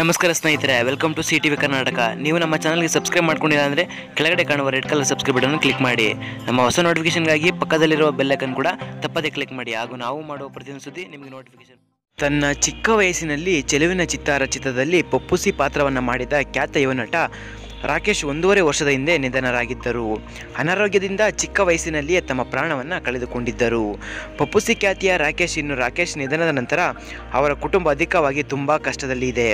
ನಮಸ್ಕಾರ ಸ್ನೇಹಿತರೆ welcome to C T V Karnataka ನೀವು ನಮ್ಮ ಚಾನಲ್ಗೆ ಸಬ್ಸ್ಕ್ರೈಬ್ ಮಾಡ್ಕೊಂಡಿಲ್ಲ ಅಂದರೆ ಕೆಳಗಡೆ ಕಾಣುವ red colour subscribe button click ಮಾಡಿ. ನಮ್ಮ ಹೊಸ ನೋಟಿಫಿಕೇಶನ್ಗಾಗಿ ಪಕ್ಕದಲ್ಲಿರುವ ಬೆಲ್ಲೈಕನ್ ಕೂಡ ತಪ್ಪದೇ ಕ್ಲಿಕ್ ಮಾಡಿ. ಹಾಗೂ ನಾವು ಮಾಡುವ ಪ್ರತಿಯೊಂದು ಸುದ್ದಿ ನಿಮಗೆ ನೋಟಿಫಿಕೇಶನ್ ತನ್ನ ಚಿಕ್ಕ ವಯಸ್ಸಿನಲ್ಲಿ ಚೆಲುವಿನ ಚಿತ್ತಾರ ಚಿತ್ರದಲ್ಲಿ ಪಪ್ಪುಸಿ ಪಾತ್ರವನ್ನು ಮಾಡಿದ ಖ್ಯಾತ ಯುವನಟ ರಾಕೇಶ್ ಒಂದೂವರೆ ವರ್ಷದ ಹಿಂದೆ ನಿಧನರಾಗಿದ್ದರು. ಅನಾರೋಗ್ಯದಿಂದ ಚಿಕ್ಕ ವಯಸ್ಸಿನಲ್ಲಿಯೇ ತಮ್ಮ ಪ್ರಾಣವನ್ನು ಕಳೆದುಕೊಂಡಿದ್ದರು. ಪಪ್ಪುಸಿ ಖ್ಯಾತಿಯ ರಾಕೇಶ್ ಇನ್ನು ರಾಕೇಶ್ ನಿಧನದ ನಂತರ ಅವರ ಕುಟುಂಬ ಅಧಿಕವಾಗಿ ತುಂಬ ಕಷ್ಟದಲ್ಲಿ ಇದೆ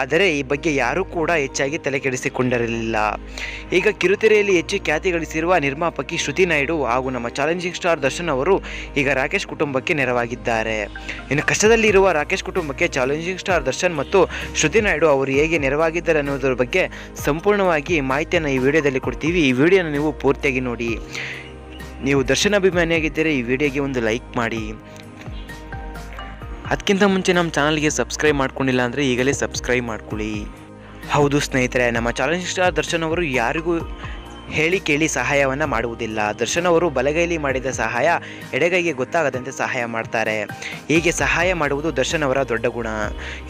ಆದರೆ ಈ ಬಗ್ಗೆ ಯಾರೂ ಕೂಡ ಹೆಚ್ಚಾಗಿ ತಲೆಕೆಡಿಸಿಕೊಂಡಿರಲಿಲ್ಲ. ಈಗ ಕಿರುತೆರೆಯಲ್ಲಿ ಹೆಚ್ಚು ಖ್ಯಾತಿ ಗಳಿಸಿರುವ ನಿರ್ಮಾಪಕಿ ಶ್ರುತಿ ನಾಯ್ಡು ಹಾಗೂ ನಮ್ಮ ಚಾಲೆಂಜಿಂಗ್ ಸ್ಟಾರ್ ದರ್ಶನ್ ಅವರು ಈಗ ರಾಕೇಶ್ ಕುಟುಂಬಕ್ಕೆ ನೆರವಾಗಿದ್ದಾರೆ. ಇನ್ನು ಕಷ್ಟದಲ್ಲಿರುವ ರಾಕೇಶ್ ಕುಟುಂಬಕ್ಕೆ ಚಾಲೆಂಜಿಂಗ್ ಸ್ಟಾರ್ ದರ್ಶನ್ ಮತ್ತು ಶ್ರುತಿ ನಾಯ್ಡು ಅವರು ಹೇಗೆ ನೆರವಾಗಿದ್ದಾರೆ ಅನ್ನೋದ್ರ ಬಗ್ಗೆ ಸಂಪೂರ್ಣವಾಗಿ ಮಾಹಿತಿಯನ್ನು ಈ ವಿಡಿಯೋದಲ್ಲಿ ಕೊಡ್ತೀವಿ. ಈ ವಿಡಿಯೋನ ನೀವು ಪೂರ್ತಿಯಾಗಿ ನೋಡಿ. ನೀವು ದರ್ಶನ ಅಭಿಮಾನಿಯಾಗಿದ್ದರೆ ಈ ವಿಡಿಯೋಗೆ ಒಂದು ಲೈಕ್ ಮಾಡಿ. ಅದಕ್ಕಿಂತ ಮುಂಚೆ ನಮ್ಮ ಚಾನಲ್ಗೆ ಸಬ್ಸ್ಕ್ರೈಬ್ ಮಾಡ್ಕೊಂಡಿಲ್ಲ ಅಂದರೆ ಈಗಲೇ ಸಬ್ಸ್ಕ್ರೈಬ್ ಮಾಡ್ಕೊಳ್ಳಿ. ಹೌದು ಸ್ನೇಹಿತರೆ, ನಮ್ಮ ಚಾಲೆಂಜ್ ಸ್ಟಾರ್ ದರ್ಶನ್ ಅವರು ಯಾರಿಗೂ ಹೇಳಿ ಕೇಳಿ ಸಹಾಯವನ್ನು ಮಾಡುವುದಿಲ್ಲ. ದರ್ಶನ್ ಅವರು ಬಲಗೈಲಿ ಮಾಡಿದ ಸಹಾಯ ಎಡಗೈಗೆ ಗೊತ್ತಾಗದಂತೆ ಸಹಾಯ ಮಾಡ್ತಾರೆ. ಹೀಗೆ ಸಹಾಯ ಮಾಡುವುದು ದರ್ಶನ್ ಅವರ ದೊಡ್ಡ ಗುಣ.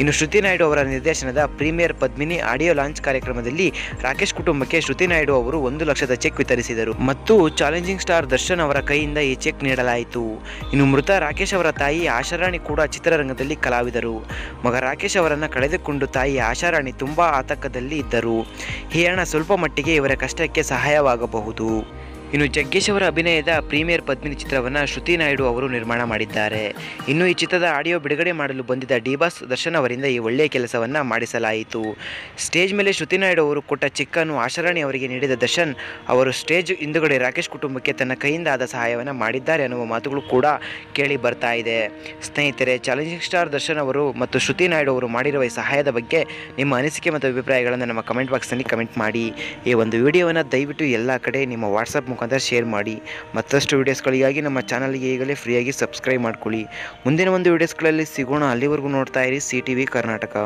ಇನ್ನು ಶ್ರುತಿ ನಾಯ್ಡು ಅವರ ನಿರ್ದೇಶನದ ಪ್ರೀಮಿಯರ್ ಪದ್ಮಿನಿ ಆಡಿಯೋ ಲಾಂಚ್ ಕಾರ್ಯಕ್ರಮದಲ್ಲಿ ರಾಕೇಶ್ ಕುಟುಂಬಕ್ಕೆ ಶ್ರುತಿ ನಾಯ್ಡು ಅವರು ಒಂದು ಲಕ್ಷದ ಚೆಕ್ ವಿತರಿಸಿದರು. ಮತ್ತು ಚಾಲೆಂಜಿಂಗ್ ಸ್ಟಾರ್ ದರ್ಶನ್ ಅವರ ಕೈಯಿಂದ ಈ ಚೆಕ್ ನೀಡಲಾಯಿತು. ಇನ್ನು ಮೃತ ರಾಕೇಶ್ ಅವರ ತಾಯಿ ಆಶಾರಾಣಿ ಕೂಡ ಚಿತ್ರರಂಗದಲ್ಲಿ ಕಲಾವಿದರು. ಮಗ ರಾಕೇಶ್ ಅವರನ್ನು ಕಳೆದುಕೊಂಡು ತಾಯಿ ಆಶಾರಾಣಿ ತುಂಬಾ ಆತಂಕದಲ್ಲಿ ಇದ್ದರು. ಈ ಸ್ವಲ್ಪ ಮಟ್ಟಿಗೆ ಇವರ ಕಷ್ಟಕ್ಕೆ ಸಹಾಯವಾಗಬಹುದು. ಇನ್ನು ಜಗ್ಗೇಶ್ ಅವರ ಅಭಿನಯದ ಪ್ರೀಮಿಯರ್ ಪದ್ಮಿನಿ ಚಿತ್ರವನ್ನು ಶ್ರುತಿ ನಾಯ್ಡು ಅವರು ನಿರ್ಮಾಣ ಮಾಡಿದ್ದಾರೆ. ಇನ್ನು ಈ ಚಿತ್ರದ ಆಡಿಯೋ ಬಿಡುಗಡೆ ಮಾಡಲು ಬಂದಿದ್ದ ಡಿಬಾಸ್ ದರ್ಶನ್ ಅವರಿಂದ ಈ ಒಳ್ಳೆಯ ಕೆಲಸವನ್ನು ಮಾಡಿಸಲಾಯಿತು. ಸ್ಟೇಜ್ ಮೇಲೆ ಶ್ರುತಿ ನಾಯ್ಡು ಅವರು ಕೊಟ್ಟ ಚಿಕ್ಕನ್ನು ಆಶಾರಾಣಿ ಅವರಿಗೆ ನೀಡಿದ ದರ್ಶನ್ ಅವರು ಸ್ಟೇಜ್ ಹಿಂದುಗಡೆ ರಾಕೇಶ್ ಕುಟುಂಬಕ್ಕೆ ತನ್ನ ಕೈಯಿಂದ ಆದ ಸಹಾಯವನ್ನು ಮಾಡಿದ್ದಾರೆ ಅನ್ನುವ ಮಾತುಗಳು ಕೂಡ ಕೇಳಿ ಬರ್ತಾ ಇದೆ. ಸ್ನೇಹಿತರೆ, ಚಾಲೆಂಜಿಂಗ್ ಸ್ಟಾರ್ ದರ್ಶನ್ ಅವರು ಮತ್ತು ಶ್ರುತಿ ನಾಯ್ಡು ಅವರು ಮಾಡಿರುವ ಈ ಸಹಾಯದ ಬಗ್ಗೆ ನಿಮ್ಮ ಅನಿಸಿಕೆ ಮತ್ತು ಅಭಿಪ್ರಾಯಗಳನ್ನು ನಮ್ಮ ಕಮೆಂಟ್ ಬಾಕ್ಸ್ನಲ್ಲಿ ಕಮೆಂಟ್ ಮಾಡಿ. ಈ ಒಂದು ವಿಡಿಯೋವನ್ನು ದಯವಿಟ್ಟು ಎಲ್ಲ ಕಡೆ ನಿಮ್ಮ ವಾಟ್ಸಪ್ ಮುಖಾಂತರ ಶೇರ್ ಮಾಡಿ. ಮತ್ತಷ್ಟು ವೀಡಿಯೋಸ್ಗಳಿಗಾಗಿ ನಮ್ಮ ಚಾನಲ್ಗೆ ಈಗಲೇ ಫ್ರೀಯಾಗಿ ಸಬ್ಸ್ಕ್ರೈಬ್ ಮಾಡ್ಕೊಳ್ಳಿ. ಮುಂದಿನ ಒಂದು ವೀಡಿಯೋಸ್ಗಳಲ್ಲಿ ಸಿಗೋಣ. ಅಲ್ಲಿವರೆಗೂ ನೋಡ್ತಾ ಇರಿ ಸಿ ಕರ್ನಾಟಕ